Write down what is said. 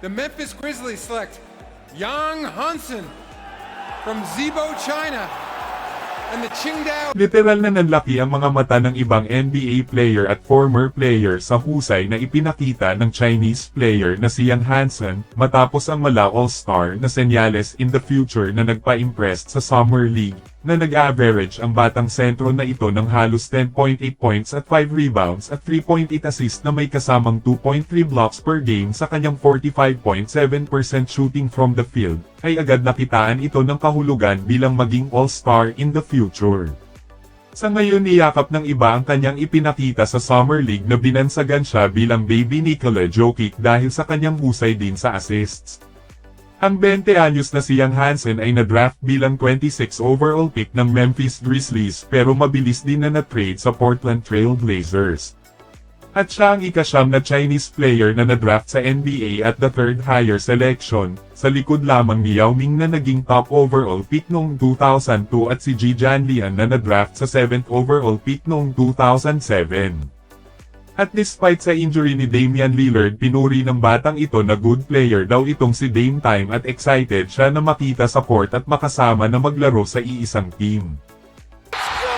the Memphis Grizzlies select Yang Hansen from Zibo, China, and the Qingdao Literal na nanlaki ang mga mata ng ibang NBA player at former player sa husay na ipinakita ng Chinese player na si Yang Hansen matapos ang mala All-Star na senyales in the future na nagpa-impress sa Summer League na nag-average ang batang sentro na ito ng halos 10.8 points at 5 rebounds at 3.8 assists na may kasamang 2.3 blocks per game sa kanyang 45.7% shooting from the field, ay agad nakitaan ito ng kahulugan bilang maging all-star in the future. Sa ngayon niyakap ng iba ang kanyang ipinakita sa Summer League na binansagan siya bilang baby Nikola Jokic dahil sa kanyang husay din sa assists. Ang 20 anyos na si Young Hansen ay na-draft bilang 26 overall pick ng Memphis Grizzlies pero mabilis din na na-trade sa Portland Trail Blazers. At siya ang ikasyam na Chinese player na na-draft sa NBA at the third higher selection, sa likod lamang ni Yao Ming na naging top overall pick noong 2002 at si Ji Jianlian na na-draft sa 7th overall pick noong 2007. At despite sa injury ni Damian Lillard pinuri ng batang ito na good player daw itong si Dame Time at excited siya na makita sa court at makasama na maglaro sa iisang team. Good!